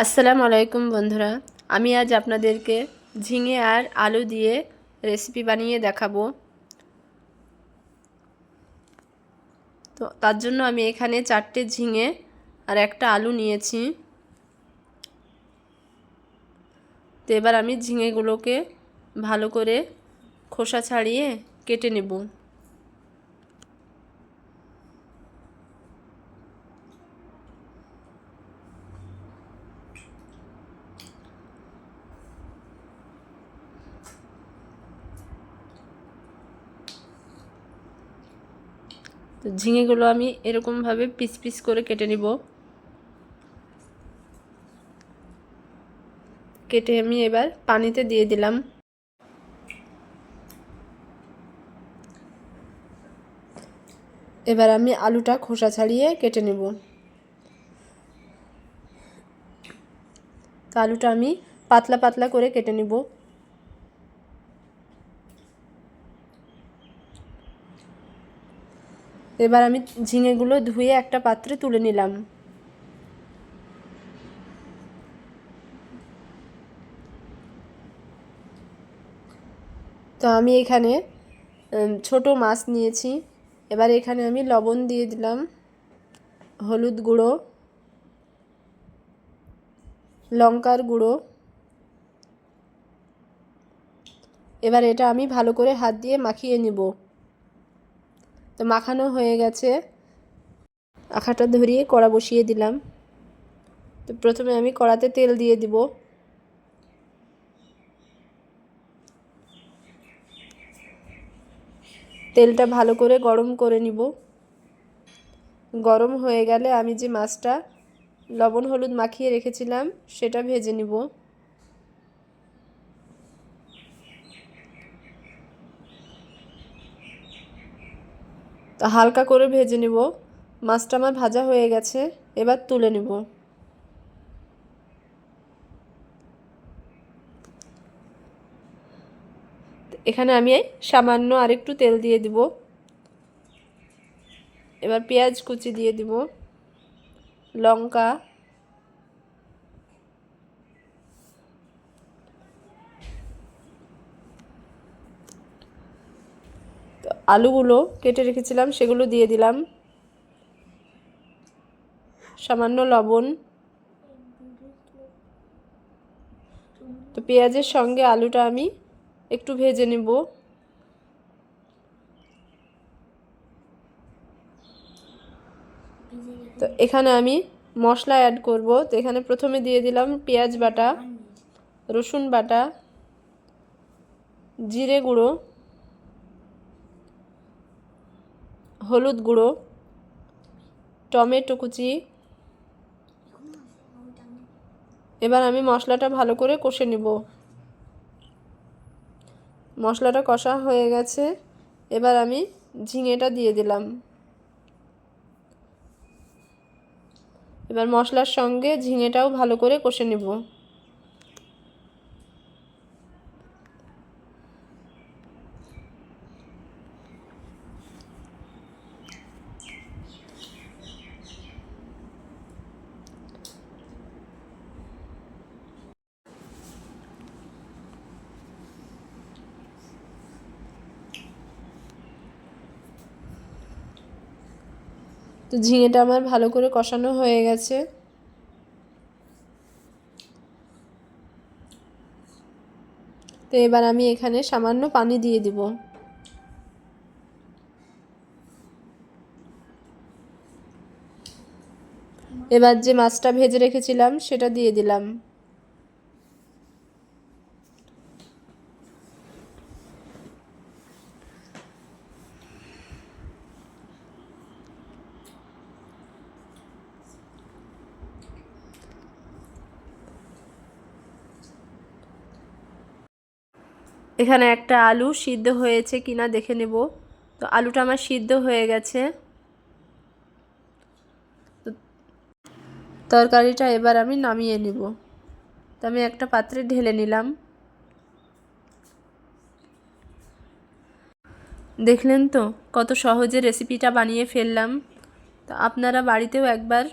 আসসালামু আলাইকুম বন্ধুরা। আমি আজ আপনাদেরকে ঝিঙে আর আলু দিয়ে রেসিপি বানিয়ে দেখাবো। তো তার জন্য আমি এখানে চারটে ঝিঙে আর একটা আলু নিয়েছি। তো এবার আমি ঝিঙেগুলোকে ভালো করে খোসা ছাড়িয়ে কেটে নেব। তো ঝিঙেগুলো আমি এরকমভাবে পিস পিস করে কেটে নিব। কেটে আমি এবার পানিতে দিয়ে দিলাম। এবার আমি আলুটা খোসা ছাড়িয়ে কেটে নেব। তো আলুটা আমি পাতলা পাতলা করে কেটে নেব। এবার আমি ঝিঙেগুলো ধুয়ে একটা পাত্রে তুলে নিলাম। তো আমি এখানে ছোট মাছ নিয়েছি। এবার এখানে আমি লবণ দিয়ে দিলাম, হলুদ গুঁড়ো, লঙ্কার গুঁড়ো। এবার এটা আমি ভালো করে হাত দিয়ে মাখিয়ে নিব। তো মাখানো হয়ে গেছে। আখাটা ধরিয়ে কড়া বসিয়ে দিলাম। তো প্রথমে আমি কড়াতে তেল দিয়ে দিব। তেলটা ভালো করে গরম করে নিব। গরম হয়ে গেলে আমি যে মাছটা লবণ, হলুদ মাখিয়ে রেখেছিলাম, সেটা ভেজে নিব। তা হালকা করে ভেজে নিব। মাছটা আমার ভাজা হয়ে গেছে, এবার তুলে নেব। এখানে আমি সামান্য আরেকটু তেল দিয়ে দিব। এবার পেঁয়াজ কুচি দিয়ে দিব, লঙ্কা আলুগুলো কেটে রেখেছিলাম, সেগুলো দিয়ে দিলাম। সামান্য লবণ। তো পেঁয়াজের সঙ্গে আলুটা আমি একটু ভেজে নেব। তো এখানে আমি মশলা অ্যাড করব। তো এখানে প্রথমে দিয়ে দিলাম পেঁয়াজ বাটা, রসুন বাটা, জিরে গুঁড়ো। হলুদ গুঁড়ো, টমেটো কুচি। এবার আমি মশলাটা ভালো করে কষে নেব। মশলাটা কষা হয়ে গেছে। এবার আমি ঝিঙেটা দিয়ে দিলাম। এবার মশলার সঙ্গে ঝিঙেটাও ভালো করে কষে নেব। তো ঝিঙেটা আমার ভালো করে কষানো হয়ে গেছে। তো এবার আমি এখানে সামান্য পানি দিয়ে দিব। এবার যে মাছটা ভেজে রেখেছিলাম সেটা দিয়ে দিলাম। এখানে একটা আলু সিদ্ধ হয়েছে কিনা দেখে নেব। তো আলুটা আমার সিদ্ধ হয়ে গেছে। তরকারিটা এবার আমি নামিয়ে নেব। তো আমি একটা পাত্রে ঢেলে নিলাম। দেখলেন তো কত সহজে রেসিপিটা বানিয়ে ফেললাম। তো আপনারা বাড়িতেও একবার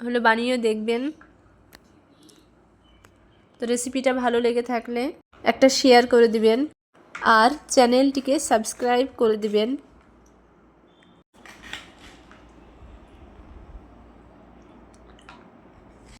হলে বানিয়ে দেখবেন। তো রেসিপিটা ভালো লেগে থাকলে একটা শেয়ার করে দিবেন। আর চ্যানেলটিকে সাবস্ক্রাইব করে দিবেন।